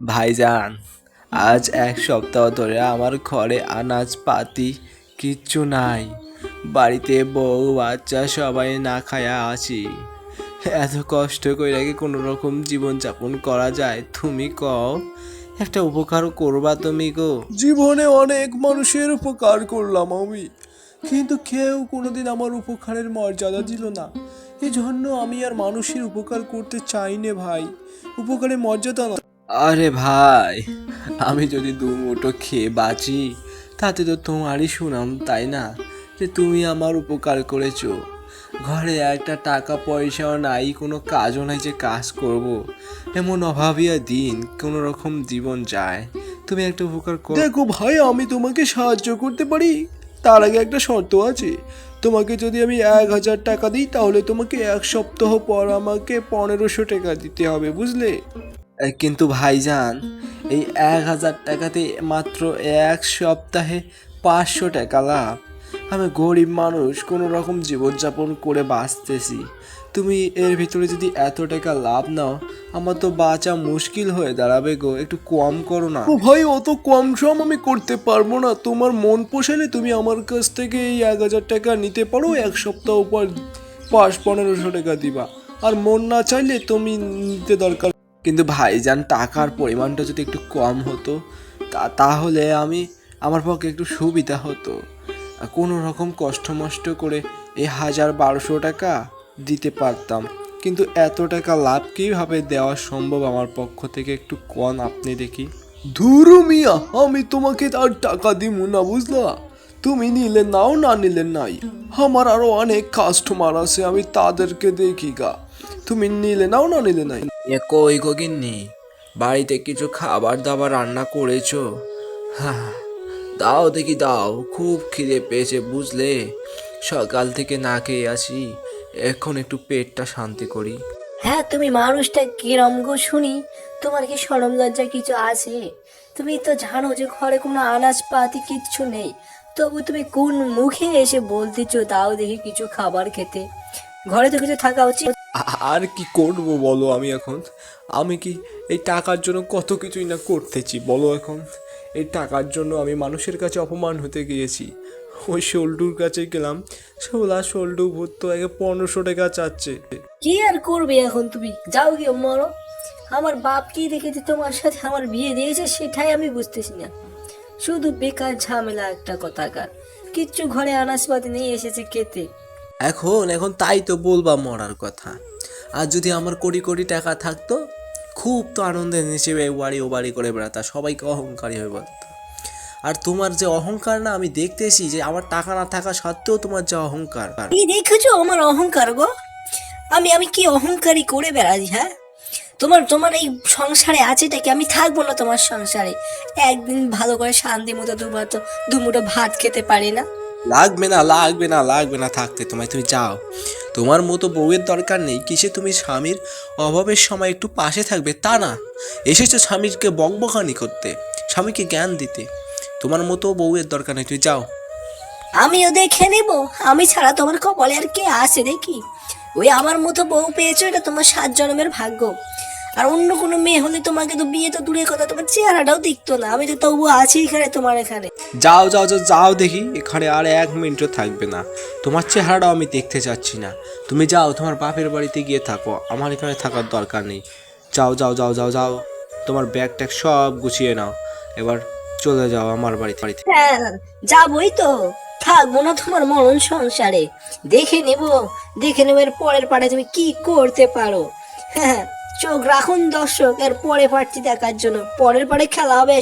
ভাইজান, আজ এক সপ্তাহ ধরে আমার ঘরে আনাজ পাতি কিচ্ছু নাই। বাড়িতে বউ, বাচ্চা সবাই না খায়া আছি। এত কষ্ট করে কি কোনো রকম জীবনযাপন করা যায়? তুমি কও, একটা উপকার করবা তুমি গো। জীবনে অনেক মানুষের উপকার করলাম আমি, কিন্তু কেউ কোনোদিন আমার উপকারের মর্যাদা দিল না। এই জন্য আমি আর মানুষের উপকার করতে চাই নে ভাই। উপকারের মর্যাদা না আরে ভাই, আমি যদি দু মুঠো খেয়ে বাঁচি, তাতে তো তোমারই সুনাম, তাই না? যে তুমি আমার উপকার করেছ। ঘরে একটা টাকা পয়সাও নাই, কোনো কাজও নাই যে কাজ করব। এমন অভাবিয়া দিন, কোনো রকম জীবন যায়। তুমি একটা উপকার করো দেখো ভাই, আমি তোমাকে সাহায্য করতে পারি। তার আগে একটা শর্ত আছে। তোমাকে যদি আমি এক হাজার টাকা দিই, তাহলে তোমাকে এক সপ্তাহ পর আমাকে পনেরোশো টাকা দিতে হবে, বুঝলে? কিন্তু ভাইজান, এই এক হাজার টাকাতে মাত্র এক সপ্তাহে পাঁচশো টাকা লাভ। আমি গরিব মানুষ, কোনো রকম জীবনযাপন করে বাঁচতেছি। তুমি এর ভিতরে যদি এত টাকা লাভ নাও, আমার তো বাঁচা মুশকিল হয়ে দাঁড়াবে গো, একটু কম করো না। ভাই, অত কম সম আমি করতে পারব না। তোমার মন পোষালে তুমি আমার কাছ থেকে এই এক হাজার টাকা নিতে পারো, এক সপ্তাহ পর পাঁচ, পনেরোশো টাকা দিবা। আর মন না চাইলে তুমি নিতে দরকার কিন্তু ভাইজান টাকার পরিমাণটা যদি একটু কম হতো, তা তাহলে আমি আমার পক্ষে একটু সুবিধা হতো। কোনো রকম কষ্ট মষ্ট করে এই হাজার বারোশো টাকা দিতে পারতাম। কিন্তু এত টাকা লাভ কীভাবে দেওয়া সম্ভব আমার পক্ষ থেকে একটু কম আপনি দেখি। ধুরু মিয়া, আমি তোমাকে আর টাকা দিব না, বুঝলা? তুমি নিলে নাও, না নিলে নাই। আমার আরও অনেক কাস্টমার আছে, আমি তাদেরকে দেখি গা। তুমি নিলে নাও, না নিলে নাই? এ কই গিন্নি? বাড়িতে কিছু খাবার দাবার রান্না করেছ? হ্যাঁ দাও দেখি, দাও, খুব খিদে পেয়েছে বুঝলে? সকাল থেকে না খেয়ে আসি এখন একটু পেটটা শান্তি করি। হ্যাঁ তুমি মানুষটা কিরম গো শুনি? তোমার কি সরম লজ্জা কিছু আছে? তুমি তো জানো যে ঘরে কোনো আনাজপাতি কিচ্ছু নেই। তবু তুমি কোন মুখে এসে বলতেছো, দাও দেখি কিছু খাবার খেতে। ঘরে তো কিছু থাকা উচিত। আর কি করব বলো আমি এখন? আমি কি এই টাকার জন্য কত কিছুই না করতেছি? বলো এখন। এই টাকার জন্য আমি মানুষের কাছে অপমান হতে গিয়েছি। ওই শোল্ডুর কাছে গেলাম। শোলা শোল্ডু ভূত তো আগে পনেরোশো টাকা চাচ্ছে। কি আর করবে এখন তুমি? যাও গিয়ে মরো। আমার বাপ কি দেখেছে, তোমার সাথে আমার বিয়ে দিয়েছে সেটাই আমি বুঝতেছি না। শুধু বেকার ঝামেলা একটা কথাকার। কিচ্ছু ঘরে আনাজপাতি নিয়ে এসেছে খেতে। এখন এখন তাই তো বলবা মরার কথা। আর যদি আমার কোটি কোটি টাকা থাকতো, খুব তো আনন্দের হিসেবে বাড়ি ও বাড়ি করে বেড়াতা, সবাইকে অহংকারী হয়ে বলতো। আর তোমার যে অহংকার না, আমি দেখতেছি যে আমার টাকা না থাকা সত্ত্বেও তোমার যে অহংকার। কি দেখেছ আমার অহংকার গো? আমি আমি কি অহংকারী করে বেড়াই হ্যাঁ? তোমার তোমার এই সংসারে আছেটা কি? আমি থাকব না তোমার সংসারে। একদিন ভালো করে শান্তি মতো দুবার তো দুমুটো ভাত খেতে পারি না। লাগবে না লাগবে না লাগবে না থাকতে তোমায়, তুমি যাও। তোমার মতো বউয়ের দরকার নেই কিসে তুমি স্বামীর অভাবের সময় একটু পাশে থাকবে? তা না। এসেছ স্বামীকে বকবকানি করতে, স্বামীকে জ্ঞান দিতে। তোমার মতো বউয়ের দরকার নেই, তুমি যাও। আমিও দেখে নেব? আমি ছাড়া তোমার কপালে আর কে আছে দেখি? ওই আমার মতো বউ পেয়েছ, এটা তোমার সাত জন্মের ভাগ্য। আর অন্য কোনো মেয়ে হলে তোমাকে তো বিয়ে তো দূরের কথা তোমার চেহারাটাও দেখতো না। আমি তো তবু আছি এখানে তোমার এখানে। যাও যাও যাও যাও দেখি এখানে আর এক মিনিটও থাকবে না। তোমার চেহারাটাও আমি দেখতে চাচ্ছি না। তুমি যাও তোমার বাপের বাড়িতে গিয়ে থাকো আমার এখানে থাকার দরকার নেই। যাও যাও যাও যাও যাও তোমার ব্যাগ ট্যাগ সব গুছিয়ে নাও। এবার চলে যাও আমার বাড়িতে। বাড়িতে। হ্যাঁ যাবই তো। থাকব না তোমার মরণ সংসারে। দেখে নেব দেখে নেব এর পরের পাড়ে তুমি কি করতে পারো? হ্যাঁ। চোখ রাখুন দর্শক এর পরে পার্টি দেখার জন্য। পরের পরে খেলা হবে।